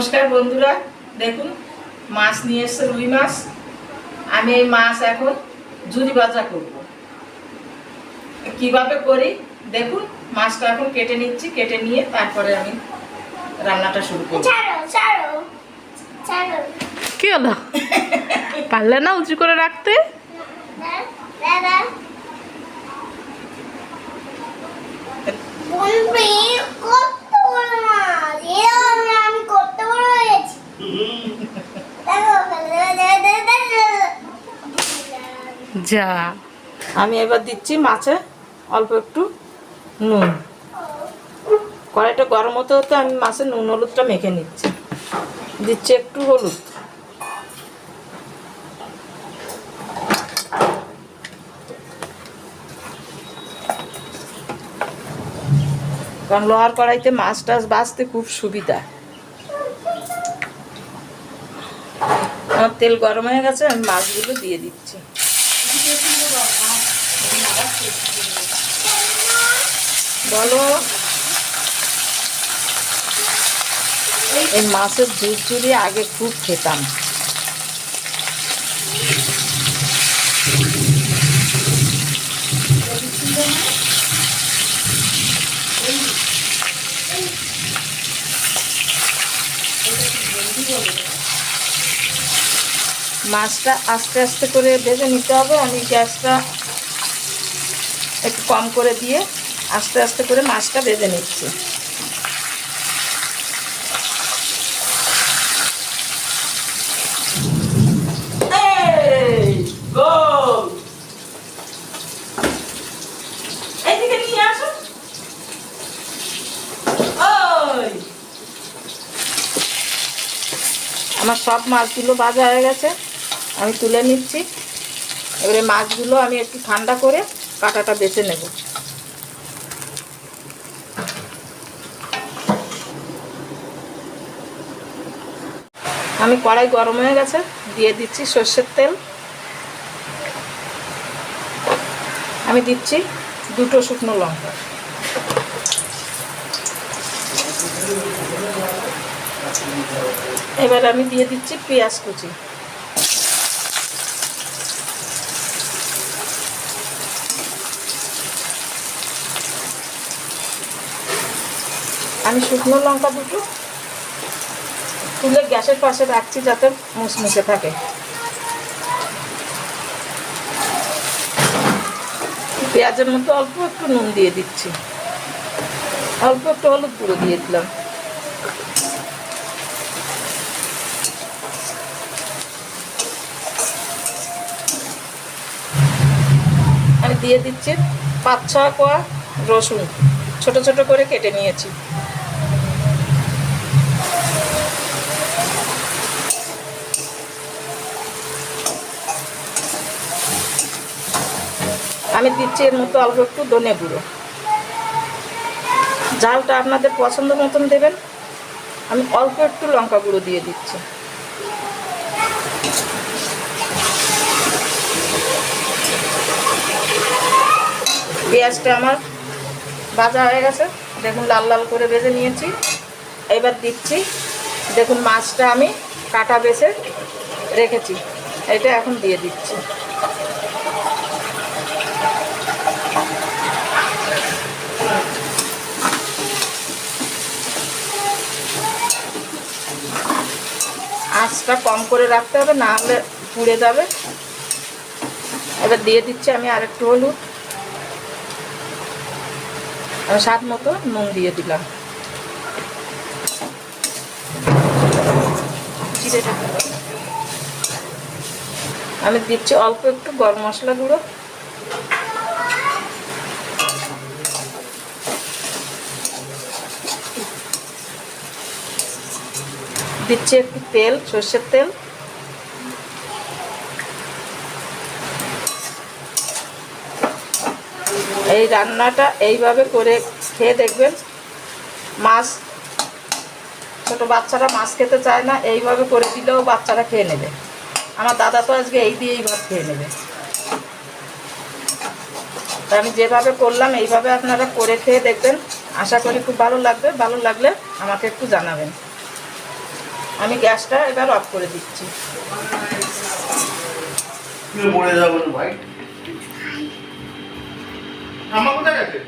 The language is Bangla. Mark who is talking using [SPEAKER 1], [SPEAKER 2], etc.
[SPEAKER 1] নমস্কার বন্ধুরা। দেখুন মাছ নিয়ে এসছে রুই মাছ। আমি এই মাছ এখন ঝুরি ভাজা করব। কীভাবে করি? দেখুন মাছটা এখন কেটে নিচ্ছি কেটে নিয়ে তারপরে আমি রান্নাটা শুরু করব।
[SPEAKER 2] ছাড়ো
[SPEAKER 3] কি হলো? পারলে না উঁচু করে রাখতে?
[SPEAKER 2] দাদা
[SPEAKER 3] যা।
[SPEAKER 1] আমি এবার দিচ্ছি মাছে অল্প একটু নুন। কড়াইটা গরম হতে হতে আমি মাছের নুন, হলুদটা মেখে নিচ্ছি। দিচ্ছি একটু হলুদ। কারণ লোহার কড়াইতে মাছ টাছ বাছতে খুব সুবিধা। আমার তেল গরম হয়ে গেছে, আমি মাছগুলো দিয়ে দিচ্ছি। বলো। এই মাছের ঝুরঝুরি আগে খুব খেতাম। মাছটা আস্তে আস্তে করে ভেজে নিতে হবে। আমি গ্যাসটা একটু কম করে দিয়ে আস্তে আস্তে করে মাছটা ভেজে নিচ্ছি। আমার সব মাছগুলো ভাজা হয়ে গেছে। আমি তুলে নিচ্ছি। এবারে মাছগুলো আমি একটু ঠান্ডা করে কাঁটাটা বেছে নেব। আমি কড়াই গরম হয়ে গেছে, দিয়ে দিচ্ছি সর্ষের তেল। আমি দিচ্ছি দুটো শুকনো লঙ্কা। এবার আমি দিয়ে দিচ্ছি পেঁয়াজ কুচি। আমি শুকনো লঙ্কা দুটো তুলে গ্যাসের পাশে রাখছি যাতে মুসমুসে থাকে। পেঁয়াজের মধ্যে অল্প একটু নুন দিয়ে দিচ্ছি। অল্প একটু হলুদ গুঁড়ো দিয়ে দিলাম। আমি দিয়ে দিচ্ছি পাঁচ ছ কোয়া রসুন। ছোট ছোট করে কেটে নিয়েছি। আমি দিচ্ছি এর মতো অল্প একটু ধনে গুঁড়ো। ঝালটা আপনাদের পছন্দ মতন দেবেন। আমি অল্প একটু লঙ্কা গুঁড়ো দিয়ে দিচ্ছি। পেঁয়াজটা আমার ভাজা হয়ে গেছে। দেখুন লাল লাল করে ভেজে নিয়েছি। এবার দিচ্ছি। দেখুন মাছটা আমি কাটা বেছে রেখেছি। এটা এখন দিয়ে দিচ্ছি। আঁচটা কম করে রাখতে হবে, না হলে পুড়ে যাবে। এবার দিয়ে দিচ্ছি আমি আরেকটু হলুদ। স্বাদ মতো নুন দিয়ে দিলাম। আমি দিচ্ছি অল্প একটু গরম মশলা গুঁড়ো। দিচ্ছি একটু তেল, সর্ষের তেল। এই রান্নাটা এইভাবে করে খেয়ে দেখবেন, মাছ, ছোট বাচ্চারা মাছ খেতে চায় না, এইভাবে করে দিলেও বাচ্চারা খেয়ে নেবে। আমার দাদা তো আজকে এই দিয়েই ভাত খেয়ে নেবে। আমি যেভাবে করলাম, এইভাবে আপনারা করে খেয়ে দেখবেন। আশা করি খুব ভালো লাগবে। ভালো লাগলে আমাকে একটু জানাবেন। আমি গ্যাসটা এবার অফ করে দিচ্ছি।
[SPEAKER 4] মরে যাব না ভাই। আমার কোথায় গেছে?